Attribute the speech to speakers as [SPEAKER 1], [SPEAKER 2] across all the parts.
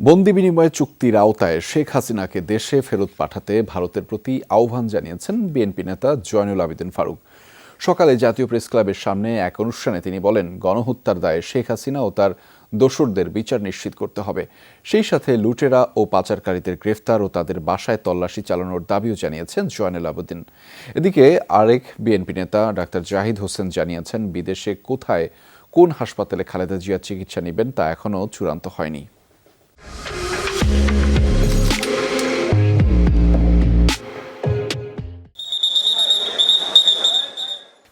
[SPEAKER 1] বন্দি বিনিময় চুক্তির আওতায় শেখ হাসিনাকে দেশে ফেরত পাঠাতে ভারতের প্রতি আহ্বান জানিয়েছেন বিএনপি নেতা জয়নুল আবেদিন ফারুক। সকালে জাতীয় প্রেস ক্লাবের সামনে এক অনুষ্ঠানে তিনি বলেন, গণহত্যার দায়ে শেখ হাসিনা ও তার দোসরদের বিচার নিশ্চিত করতে হবে। সেই সাথে লুটেরা ও পাচারকারীদের গ্রেফতার ও তাদের বাসায় তল্লাশি চালানোর দাবিও জানিয়েছেন জয়নুল আবেদিন। এদিকে আরেক বিএনপি নেতা ডাক্তার জাহিদ হোসেন জানিয়েছেন, বিদেশে কোথায় কোন হাসপাতালে খালেদা জিয়ার চিকিৎসা নেবেন তা এখনও চূড়ান্ত হয়নি।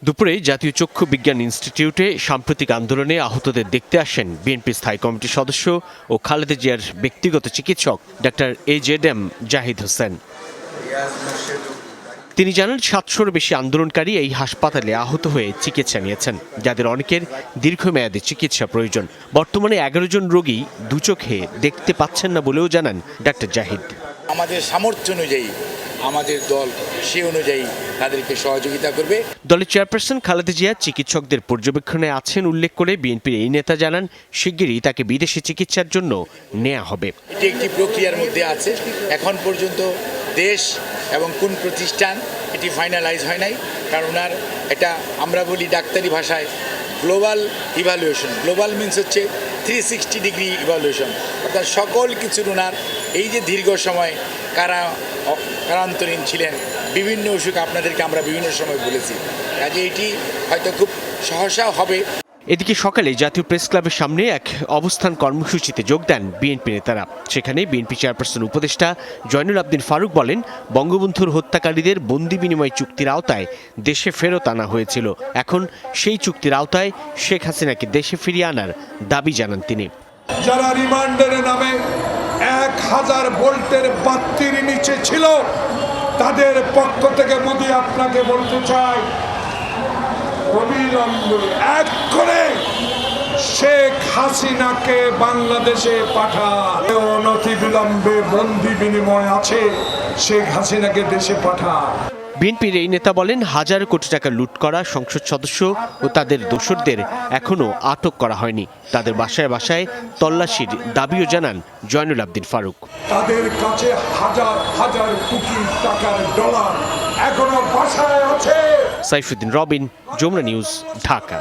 [SPEAKER 2] দুপুরে জাতীয় চক্ষু বিজ্ঞান ইনস্টিটিউটে সাম্প্রতিক আন্দোলনে আহতদের দেখতে আসেন বিএনপি স্থায়ী কমিটির সদস্য ও খালেদা জিয়ার ব্যক্তিগত চিকিৎসক doctor A Z M Zahid Hossain. তিনি জানান, সাতশোর বেশি আন্দোলনকারী এই হাসপাতালে আহত হয়ে চিকিৎসা নিয়েছেন, যাদের অনেকের দীর্ঘমেয়াদী চিকিৎসা প্রয়োজন। বর্তমানে এগারো জন রোগী দু চোখে দেখতে পাচ্ছেন না বলেও জানান ডাক্তার জাহিদ।
[SPEAKER 3] আমাদের সামর্থ্য অনুযায়ী আমাদের দল সে অনুযায়ী তাদেরকে সহযোগিতা করবে।
[SPEAKER 2] দলের চেয়ারপারসন খালেদা জিয়া চিকিৎসকদের পর্যবেক্ষণে আছেন উল্লেখ করে বিএনপির এই নেতা জানান শিগগিরই তাকে বিদেশে চিকিৎসার জন্য নেওয়া হবে।
[SPEAKER 3] এটি একটি প্রক্রিয়ার মধ্যে আছে। এখন পর্যন্ত দেশ এবং কোন প্রতিষ্ঠান এটি ফাইনালাইজ হয় নাই কারণ ওনার এটা আমরা বলি ডাক্তারি ভাষায় গ্লোবাল ইভ্যালুয়েশন গ্লোবাল মিন্স হচ্ছে থ্রি সিক্সটি ডিগ্রি ইভ্যালুয়েশন অর্থাৎ সকল কিছুর ওনার এই যে দীর্ঘ সময় কারা কারান্তরীণ ছিলেন। বিভিন্ন অসুখ আপনাদেরকে আমরা বিভিন্ন সময় বলেছি। কাজে এটি হয়তো খুব সহসা হবে।
[SPEAKER 2] এদিকে সকালে জাতীয় প্রেস ক্লাবের সামনে এক অবস্থান কর্মসূচিতে যোগ দেন বিএনপি নেতারা। সেখানে বিএনপি চেয়ারপারসন উপদেষ্টা জয়নুল আবদিন ফারুক বলেন বঙ্গবন্ধুর হত্যাকারীদের বন্দি বিনিময় চুক্তির আওতায় দেশে ফেরত আনা হয়েছিল। এখন সেই চুক্তির আওতায় শেখ হাসিনাকে দেশে ফিরিয়ে আনার দাবি জানান তিনি।
[SPEAKER 4] যারা রিমান্ডের নামে এক হাজার ভোল্টের বাত্তির নিচে ছিল। তাদের পক্ষ থেকে মোদী আপনাকে বলতে চাই অবিলম্বে এক করে শেখ হাসিনাকে বাংলাদেশে পাঠান। অনতি বিলম্বে বন্দি বিনিময় আছে, শেখ হাসিনাকে দেশে পাঠান।
[SPEAKER 2] বিএনপির এই নেতা বলেন হাজার কোটি টাকা লুট করা সংসদ সদস্য ও তাদের দোসরদের এখনও আটক করা হয়নি। তাদের বাসায় বাসায় তল্লাশির দাবিও জানান জয়নুল আবদিন ফারুক।
[SPEAKER 4] তাদের কাছে হাজার হাজার কোটি টাকার ডলার এখনও বাসায় আছে।
[SPEAKER 2] Saifuddin Robin Jamuna news Dhaka.